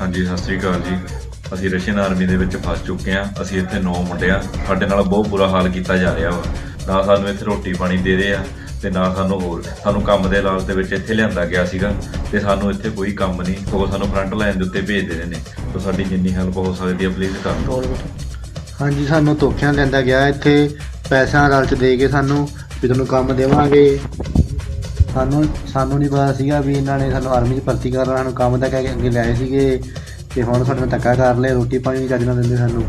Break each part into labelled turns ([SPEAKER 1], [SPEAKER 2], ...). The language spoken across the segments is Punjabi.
[SPEAKER 1] ਹਾਂਜੀ, ਸਤਿ ਸ੍ਰੀ ਅਕਾਲ ਜੀ। ਅਸੀਂ ਰਸ਼ੀਅਨ ਆਰਮੀ ਦੇ ਵਿੱਚ ਫਸ ਚੁੱਕੇ ਹਾਂ। ਅਸੀਂ ਇੱਥੇ ਨੌ ਮੁੰਡੇ ਆ ਸਾਡੇ ਨਾਲ ਬਹੁਤ ਬੁਰਾ ਹਾਲ ਕੀਤਾ ਜਾ ਰਿਹਾ ਵਾ। ਨਾ ਸਾਨੂੰ ਇੱਥੇ ਰੋਟੀ ਪਾਣੀ ਦੇ ਰਹੇ ਆ ਤੇ ਨਾ ਸਾਨੂੰ ਹੋਰ। ਸਾਨੂੰ ਕੰਮ ਦੇ ਲਾਲਚ ਦੇ ਵਿੱਚ ਇੱਥੇ ਲਿਆਂਦਾ ਗਿਆ ਸੀਗਾ ਤੇ ਸਾਨੂੰ ਇੱਥੇ ਕੋਈ ਕੰਮ ਨਹੀਂ। ਉਹ ਸਾਨੂੰ ਫਰੰਟ ਲਾਈਨ ਦੇ ਉੱਤੇ ਭੇਜ ਦੇ ਰਹੇ ਨੇ। ਸੋ ਸਾਡੀ ਜਿੰਨੀ ਹੈਲਪ ਹੋ ਸਕਦੀ ਹੈ ਪਲੀਜ਼ ਕਰ ਦਿਓ।
[SPEAKER 2] ਹਾਂਜੀ, ਸਾਨੂੰ ਧੋਖਿਆਂ ਲੈਂਦਾ ਗਿਆ। ਇੱਥੇ ਪੈਸਿਆਂ ਲਾਲਚ ਦੇ ਕੇ ਸਾਨੂੰ ਵੀ ਤੁਹਾਨੂੰ ਕੰਮ ਦੇਵਾਂਗੇ। ਸਾਨੂੰ ਸਾਨੂੰ ਨਹੀਂ ਪਤਾ ਸੀਗਾ ਵੀ ਇਹਨਾਂ ਨੇ ਸਾਨੂੰ ਆਰਮੀ 'ਚ ਭਰਤੀ ਕਰਨਾ ਸਾਨੂੰ ਕੰਮ ਤਾਂ ਕਹਿ ਕੇ ਅੱਗੇ ਲਿਆਏ ਸੀਗੇ ਤੇ ਹੁਣ ਸਾਡੇ ਨਾਲ ਧੱਕਾ ਕਰ ਲਿਆ ਰੋਟੀ ਪਾਣੀ ਵੀ ਚੱਜ ਨਾਲ ਦਿੰਦੇ ਸਾਨੂੰ।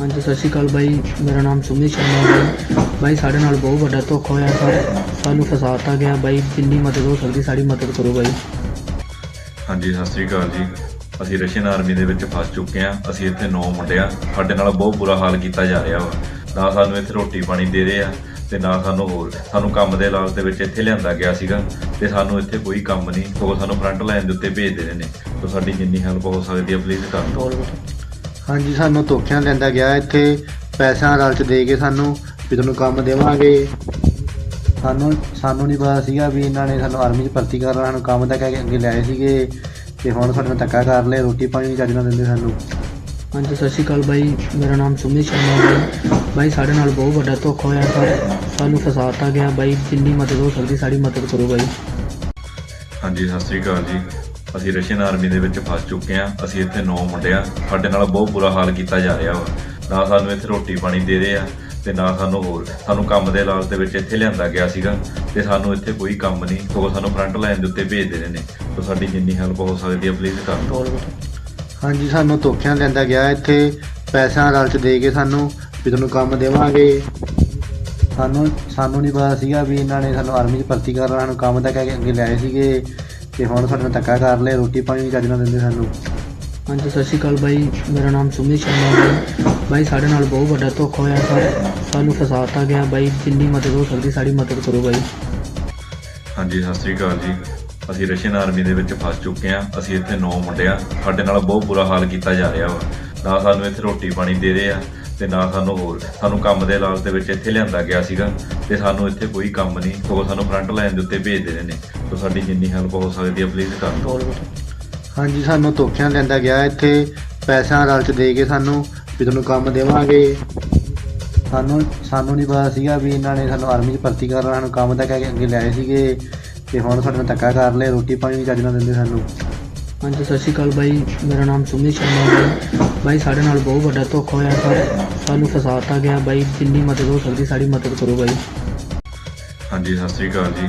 [SPEAKER 3] ਹਾਂਜੀ ਸਤਿ ਸ਼੍ਰੀ ਅਕਾਲ ਬਾਈ ਮੇਰਾ ਨਾਮ ਸੁਮਿਤ ਸ਼ਰਮਾ ਹੈ। ਬਾਈ ਸਾਡੇ ਨਾਲ ਬਹੁਤ ਵੱਡਾ ਧੋਖਾ ਹੋਇਆ ਸਰ ਸਾਨੂੰ ਫਸਾਤਾ ਗਿਆ। ਬਾਈ ਜਿੰਨੀ ਮਦਦ ਹੋ ਸਕਦੀ ਸਾਡੀ ਮਦਦ ਕਰੋ ਬਾਈ।
[SPEAKER 1] ਹਾਂਜੀ ਸਤਿ ਸ੍ਰੀ ਅਕਾਲ ਜੀ। ਅਸੀਂ ਰਸ਼ੀਅਨ ਆਰਮੀ ਦੇ ਵਿੱਚ ਫਸ ਚੁੱਕੇ ਹਾਂ। ਅਸੀਂ ਇੱਥੇ ਨੌ ਮੁੰਡੇ ਆ ਸਾਡੇ ਨਾਲ ਬਹੁਤ ਬੁਰਾ ਹਾਲ ਕੀਤਾ ਜਾ ਰਿਹਾ ਵਾ। ਨਾ ਸਾਨੂੰ ਇੱਥੇ ਰੋਟੀ ਪਾਣੀ ਦੇ ਰਹੇ ਆ। ਤੇ ਨਾ ਸਾਨੂੰ ਹੋਰ ਸਾਨੂੰ ਕੰਮ ਦੇ ਲਾਲਚ ਦੇ ਵਿੱਚ ਇੱਥੇ ਲਿਆਂਦਾ ਗਿਆ ਸੀਗਾ ਤੇ ਸਾਨੂੰ ਇੱਥੇ ਕੋਈ ਕੰਮ ਨਹੀਂ ਸਗੋਂ ਸਾਨੂੰ ਫਰੰਟ ਲਾਈਨ ਦੇ ਉੱਤੇ ਭੇਜ ਦੇ ਰਹੇ ਨੇ। ਤਾਂ ਸਾਡੀ ਜਿੰਨੀ ਹੈਲਪ ਹੋ ਸਕਦੀ ਹੈ ਪਲੀਜ਼ ਕਰ ਦਿਓ।
[SPEAKER 2] ਹਾਂਜੀ, ਸਾਨੂੰ ਧੋਖਿਆਂ ਲੈਂਦਾ ਗਿਆ, ਇੱਥੇ ਪੈਸਿਆਂ ਲਾਲਚ ਦੇ ਕੇ ਸਾਨੂੰ ਵੀ ਤੁਹਾਨੂੰ ਕੰਮ ਦੇਵਾਂਗੇ। ਸਾਨੂੰ ਸਾਨੂੰ ਨਹੀਂ ਪਤਾ ਸੀਗਾ ਵੀ ਇਹਨਾਂ ਨੇ ਸਾਨੂੰ ਆਰਮੀ 'ਚ ਭਰਤੀ ਕਰਨਾ, ਸਾਨੂੰ ਕੰਮ ਦਾ ਕਹਿ ਕੇ ਅੱਗੇ ਲਿਆਏ ਸੀਗੇ। ਤੇ ਹੁਣ ਸਾਡੇ ਨਾਲ ਧੱਕਾ ਕਰ ਲਿਆ ਰੋਟੀ ਪਾਣੀ ਵੀ ਚੱਜ ਨਾਲ ਦਿੰਦੇ ਸਾਨੂੰ।
[SPEAKER 3] ਹਾਂਜੀ, ਸਤਿ ਸ਼੍ਰੀ ਅਕਾਲ ਬਾਈ। ਮੇਰਾ ਨਾਮ ਸੁਮਿਤ ਸ਼ਰਮਾ ਹੈ। ਬਾਈ, ਸਾਡੇ ਨਾਲ ਬਹੁਤ ਵੱਡਾ ਧੋਖਾ ਹੋਇਆ ਸਰ ਸਾਨੂੰ ਫਸਾਤਾ ਗਿਆ। ਬਾਈ, ਜਿੰਨੀ ਮਦਦ ਹੋ ਸਕਦੀ ਸਾਡੀ ਮਦਦ ਕਰੋ ਬਾਈ।
[SPEAKER 1] ਹਾਂਜੀ, ਸਤਿ ਸ੍ਰੀ ਅਕਾਲ ਜੀ। ਅਸੀਂ ਰਸ਼ੀਅਨ ਆਰਮੀ ਦੇ ਵਿੱਚ ਫਸ ਚੁੱਕੇ ਹਾਂ। ਅਸੀਂ ਇੱਥੇ ਨੌ ਮੁੰਡੇ ਆ ਸਾਡੇ ਨਾਲ ਬਹੁਤ ਬੁਰਾ ਹਾਲ ਕੀਤਾ ਜਾ ਰਿਹਾ ਵਾ। ਨਾ ਸਾਨੂੰ ਇੱਥੇ ਰੋਟੀ ਪਾਣੀ ਦੇ ਰਹੇ ਆ ਤੇ ਨਾ ਸਾਨੂੰ ਹੋਰ। ਸਾਨੂੰ ਕੰਮ ਦੇ ਲਾਲਚ ਦੇ ਵਿੱਚ ਇੱਥੇ ਲਿਆਂਦਾ ਗਿਆ ਸੀਗਾ ਤੇ ਸਾਨੂੰ ਇੱਥੇ ਕੋਈ ਕੰਮ ਨਹੀਂ। ਸਗੋਂ ਸਾਨੂੰ ਫਰੰਟ ਲਾਈਨ ਦੇ ਉੱਤੇ ਭੇਜ ਦੇ ਰਹੇ ਨੇ। ਸੋ ਸਾਡੀ ਜਿੰਨੀ ਹੈਲਪ ਹੋ ਸਕਦੀ ਹੈ ਪਲੀਜ਼ ਕਰ ਦਿਓ।
[SPEAKER 2] ਹਾਂਜੀ ਸਾਨੂੰ ਧੋਖਿਆਂ ਲੈਂਦਾ ਗਿਆ ਇੱਥੇ। ਪੈਸਿਆਂ ਲਾਲਚ ਦੇ ਕੇ ਸਾਨੂੰ ਵੀ ਤੁਹਾਨੂੰ ਕੰਮ ਦੇਵਾਂਗੇ। ਸਾਨੂੰ ਸਾਨੂੰ ਨਹੀਂ ਪਤਾ ਸੀਗਾ ਵੀ ਇਹਨਾਂ ਨੇ ਸਾਨੂੰ ਆਰਮੀ 'ਚ ਭਰਤੀ ਕਰਨਾ ਸਾਨੂੰ ਕੰਮ ਤਾਂ ਕਹਿ ਕੇ ਅੱਗੇ ਲਿਆਏ ਸੀਗੇ ਤੇ ਹੁਣ ਸਾਡੇ ਨਾਲ ਧੱਕਾ ਕਰ ਲਿਆ ਰੋਟੀ ਪਾਣੀ ਵੀ ਚੱਜ ਨਾਲ ਦਿੰਦੇ ਸਾਨੂੰ।
[SPEAKER 3] ਹਾਂਜੀ ਸਤਿ ਸ਼੍ਰੀ ਅਕਾਲ ਬਾਈ। ਮੇਰਾ ਨਾਮ ਸੁਮਿਤ ਸ਼ਰਮਾ ਹੈ। ਬਾਈ ਸਾਡੇ ਨਾਲ ਬਹੁਤ ਵੱਡਾ ਧੋਖਾ ਹੋਇਆ। ਸਰ ਸਾਨੂੰ ਫਸਾਤਾ ਗਿਆ। ਬਾਈ ਜਿੰਨੀ ਮਦਦ ਹੋ ਸਕਦੀ ਸਾਡੀ ਮਦਦ ਕਰੋ ਬਾਈ।
[SPEAKER 1] ਹਾਂਜੀ ਸਤਿ ਸ੍ਰੀ ਅਕਾਲ ਜੀ। ਅਸੀਂ ਰਸ਼ੀਅਨ ਆਰਮੀ ਦੇ ਵਿੱਚ ਫਸ ਚੁੱਕੇ ਹਾਂ। ਅਸੀਂ ਇੱਥੇ ਨੌ ਮੁੰਡੇ ਆ ਸਾਡੇ ਨਾਲ ਬਹੁਤ ਬੁਰਾ ਹਾਲ ਕੀਤਾ ਜਾ ਰਿਹਾ ਵਾ। ਨਾ ਸਾਨੂੰ ਇੱਥੇ ਰੋਟੀ ਪਾਣੀ ਦੇ ਰਹੇ ਆ ਤੇ ਨਾ ਸਾਨੂੰ ਹੋਰ। ਸਾਨੂੰ ਕੰਮ ਦੇ ਲਾਲਚ ਦੇ ਵਿੱਚ ਇੱਥੇ ਲਿਆਂਦਾ ਗਿਆ ਸੀਗਾ ਤੇ ਸਾਨੂੰ ਇੱਥੇ ਕੋਈ ਕੰਮ ਨਹੀਂ। ਸਗੋਂ ਸਾਨੂੰ ਫਰੰਟ ਲਾਈਨ ਦੇ ਉੱਤੇ ਭੇਜ ਦੇ ਰਹੇ ਨੇ। ਤਾਂ ਸਾਡੀ ਜਿੰਨੀ ਹੈਲਪ ਹੋ ਸਕਦੀ ਹੈ ਪਲੀਜ਼ ਕਰ ਦਿਓ।
[SPEAKER 2] ਹਾਂਜੀ, ਸਾਨੂੰ ਧੋਖਿਆਂ ਲੈਂਦਾ ਗਿਆ। ਇੱਥੇ ਪੈਸਿਆਂ ਲਾਲਚ ਦੇ ਕੇ ਸਾਨੂੰ ਵੀ ਤੁਹਾਨੂੰ ਕੰਮ ਦੇਵਾਂਗੇ। ਸਾਨੂੰ ਸਾਨੂੰ ਨਹੀਂ ਪਤਾ ਸੀਗਾ ਵੀ ਇਹਨਾਂ ਨੇ ਸਾਨੂੰ ਆਰਮੀ 'ਚ ਭਰਤੀ ਕਰਨਾ ਸਾਨੂੰ ਕੰਮ ਦਾ ਕਹਿ ਕੇ ਅੱਗੇ ਲਿਆਏ ਸੀਗੇ। ਤੇ ਹੁਣ ਸਾਡੇ ਨਾਲ ਧੱਕਾ ਕਰ ਲਿਆ ਰੋਟੀ ਪਾਣੀ ਵੀ ਚੱਜ ਨਾਲ ਦਿੰਦੇ ਸਾਨੂੰ।
[SPEAKER 3] ਹਾਂਜੀ ਸਤਿ ਸ਼੍ਰੀ ਅਕਾਲ ਬਾਈ ਮੇਰਾ ਨਾਮ ਸੁਮਿਤ ਸ਼ਰਮਾ ਹੈ। ਬਾਈ ਸਾਡੇ ਨਾਲ ਬਹੁਤ ਵੱਡਾ ਧੋਖਾ ਹੋਇਆ ਸਰ ਸਾਨੂੰ ਫਸਾਤਾ ਗਿਆ। ਬਾਈ ਜਿੰਨੀ ਮਦਦ ਹੋ ਸਕਦੀ ਸਾਡੀ ਮਦਦ ਕਰੋ ਬਾਈ।
[SPEAKER 1] ਹਾਂਜੀ ਸਤਿ ਸ੍ਰੀ ਅਕਾਲ ਜੀ।